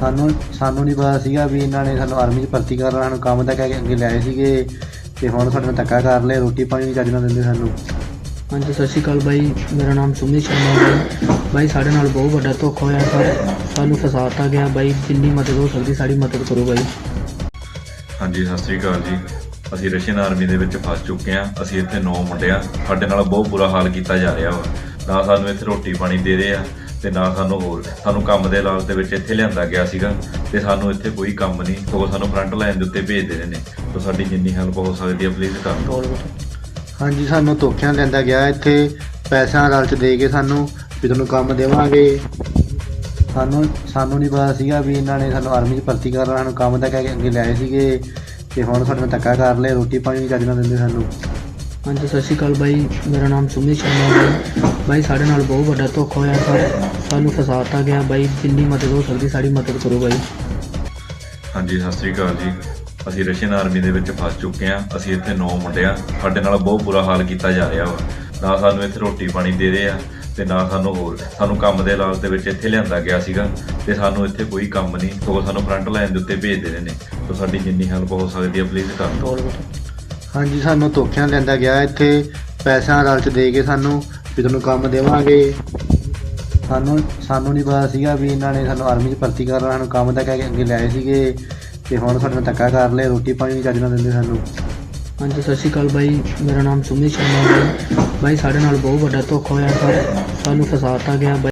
[SPEAKER 2] ਸਾਨੂੰ ਸਾਨੂੰ ਨਹੀਂ ਪਤਾ ਸੀਗਾ ਵੀ ਇਹਨਾਂ ਨੇ ਸਾਨੂੰ ਆਰਮੀ 'ਚ ਭਰਤੀ ਕਰਨਾ ਸਾਨੂੰ ਕੰਮ ਤਾਂ ਕਹਿ ਕੇ ਅੱਗੇ ਲਿਆਏ ਸੀਗੇ ਤੇ ਹੁਣ ਸਾਡੇ ਨਾਲ ਧੱਕਾ ਕਰ ਲਿਆ ਰੋਟੀ ਪਾਣੀ ਵੀ ਚੱਜ ਨਾਲ ਦਿੰਦੇ ਸਾਨੂੰ।
[SPEAKER 3] ਹਾਂਜੀ ਸਤਿ ਸ਼੍ਰੀ ਅਕਾਲ ਬਾਈ। ਮੇਰਾ ਨਾਮ ਸੁਮਿਤ ਸ਼ਰਮਾ ਬਾਈ ਬਾਈ ਸਾਡੇ ਨਾਲ ਬਹੁਤ ਵੱਡਾ ਧੋਖਾ ਹੋਇਆ ਸਰ। ਸਾਨੂੰ ਫਸਾਤਾ ਗਿਆ। ਬਾਈ ਜਿੰਨੀ ਮਦਦ ਹੋ ਸਕਦੀ ਸਾਡੀ ਮਦਦ ਕਰੋ ਬਾਈ।
[SPEAKER 1] ਹਾਂਜੀ ਸਤਿ ਸ੍ਰੀ ਅਕਾਲ ਜੀ। ਅਸੀਂ ਰਸ਼ੀਅਨ ਆਰਮੀ ਦੇ ਵਿੱਚ ਫਸ ਚੁੱਕੇ ਹਾਂ। ਅਸੀਂ ਇੱਥੇ ਨੌ ਮੁੰਡੇ ਆ ਸਾਡੇ ਨਾਲ ਬਹੁਤ ਬੁਰਾ ਹਾਲ ਕੀਤਾ ਜਾ ਰਿਹਾ ਵਾ। ਨਾ ਸਾਨੂੰ ਇੱਥੇ ਰੋਟੀ ਪਾਣੀ ਦੇ ਰਹੇ ਆ ਤੇ ਨਾ ਸਾਨੂੰ ਹੋਰ। ਸਾਨੂੰ ਕੰਮ ਦੇ ਲਾਲਚ ਦੇ ਵਿੱਚ ਇੱਥੇ ਲਿਆਂਦਾ ਗਿਆ ਸੀਗਾ ਤੇ ਸਾਨੂੰ ਇੱਥੇ ਕੋਈ ਕੰਮ ਨਹੀਂ। ਸਗੋਂ ਸਾਨੂੰ ਫਰੰਟ ਲਾਈਨ ਦੇ ਉੱਤੇ ਭੇਜ ਦੇ ਰਹੇ ਨੇ। ਸੋ ਸਾਡੀ ਜਿੰਨੀ ਹੈਲਪ ਹੋ ਸਕਦੀ ਹੈ ਪਲੀਜ਼ ਕਰ
[SPEAKER 2] ਹਾਂਜੀ ਸਾਨੂੰ ਧੋਖਿਆਂ ਲੈਂਦਾ ਗਿਆ। ਇੱਥੇ ਪੈਸਿਆਂ ਲਾਲਚ ਦੇ ਕੇ ਸਾਨੂੰ ਵੀ ਤੁਹਾਨੂੰ ਕੰਮ ਦੇਵਾਂਗੇ। ਸਾਨੂੰ ਸਾਨੂੰ ਨਹੀਂ ਪਤਾ ਸੀਗਾ ਵੀ ਇਹਨਾਂ ਨੇ ਸਾਨੂੰ ਆਰਮੀ 'ਚ ਭਰਤੀ ਕਰਨਾ ਸਾਨੂੰ ਕੰਮ ਤਾਂ ਕਹਿ ਕੇ ਅੱਗੇ ਲਿਆਏ ਸੀਗੇ ਤੇ ਹੁਣ ਸਾਡੇ ਨਾਲ ਧੱਕਾ ਕਰ ਲਿਆ ਰੋਟੀ ਪਾਣੀ ਵੀ ਚੱਜ ਨਾਲ ਦਿੰਦੇ ਸਾਨੂੰ।
[SPEAKER 3] ਹਾਂਜੀ ਸਤਿ ਸ਼੍ਰੀ ਅਕਾਲ ਬਾਈ। ਮੇਰਾ ਨਾਮ ਸੁਮਿਤ ਸ਼ਰਮਾ ਬਾਈ ਬਾਈ ਸਾਡੇ ਨਾਲ ਬਹੁਤ ਵੱਡਾ ਧੋਖਾ ਹੋਇਆ ਸਰ ਸਾਨੂੰ ਫਸਾਤਾ ਗਿਆ। ਬਾਈ ਜਿੰਨੀ ਮਦਦ ਹੋ ਸਕਦੀ ਸਾਡੀ ਮਦਦ ਕਰੋ ਬਾਈ।
[SPEAKER 1] ਹਾਂਜੀ ਸਤਿ ਸ੍ਰੀ ਅਕਾਲ ਜੀ। ਅਸੀਂ ਰਸ਼ੀਅਨ ਆਰਮੀ ਦੇ ਵਿੱਚ ਫਸ ਚੁੱਕੇ ਹਾਂ। ਅਸੀਂ ਇੱਥੇ ਨੌ ਮੁੰਡੇ ਆ ਸਾਡੇ ਨਾਲ ਬਹੁਤ ਬੁਰਾ ਹਾਲ ਕੀਤਾ ਜਾ ਰਿਹਾ ਵਾ। ਨਾ ਸਾਨੂੰ ਇੱਥੇ ਰੋਟੀ ਪਾਣੀ ਦੇ ਰਹੇ ਆ ਤੇ ਨਾ ਸਾਨੂੰ ਹੋਰ। ਸਾਨੂੰ ਕੰਮ ਦੇ ਲਾਲਚ ਦੇ ਵਿੱਚ ਇੱਥੇ ਲਿਆਂਦਾ ਗਿਆ ਸੀਗਾ ਤੇ ਸਾਨੂੰ ਇੱਥੇ ਕੋਈ ਕੰਮ ਨਹੀਂ। ਸਗੋਂ ਸਾਨੂੰ ਫਰੰਟ ਲਾਈਨ ਦੇ ਉੱਤੇ ਭੇਜ ਦੇ ਰਹੇ ਨੇ। ਸੋ ਸਾਡੀ ਜਿੰਨੀ ਹੈਲਪ ਹੋ ਸਕਦੀ ਹੈ ਪਲੀਜ਼ ਕਰ ਦਿਓ।
[SPEAKER 2] ਹਾਂਜੀ ਸਾਨੂੰ ਧੋਖਿਆਂ ਲੈਂਦਾ ਗਿਆ। ਇੱਥੇ ਪੈਸਿਆਂ ਲਾਲਚ ਦੇ ਕੇ ਸਾਨੂੰ ਵੀ ਤੁਹਾਨੂੰ ਕੰਮ ਦੇਵਾਂਗੇ। ਸਾਨੂੰ ਸਾਨੂੰ ਨਹੀਂ ਪਤਾ ਸੀਗਾ ਵੀ ਇਹਨਾਂ ਨੇ ਸਾਨੂੰ ਆਰਮੀ 'ਚ ਭਰਤੀ ਕਰਨਾ, ਸਾਨੂੰ ਕੰਮ ਦਾ ਕਹਿ ਕੇ ਅੱਗੇ ਲਿਆਏ ਸੀਗੇ। ਤੇ ਹੁਣ ਸਾਡੇ ਨਾਲ ਧੱਕਾ ਕਰ ਲਿਆ ਰੋਟੀ ਪਾਣੀ ਵੀ ਚੱਜ ਨਾਲ ਦਿੰਦੇ ਸਾਨੂੰ।
[SPEAKER 3] ਹਾਂਜੀ, ਸਤਿ ਸ਼੍ਰੀ ਅਕਾਲ ਬਾਈ। ਮੇਰਾ ਨਾਮ ਸੁਮਿਤ ਸ਼ਰਮਾ ਬਾਈ ਬਾਈ, ਸਾਡੇ ਨਾਲ ਬਹੁਤ ਵੱਡਾ ਧੋਖਾ ਹੋਇਆ ਸਰ ਸਾਨੂੰ ਫਸਾਤਾ ਗਿਆ। ਬਾਈ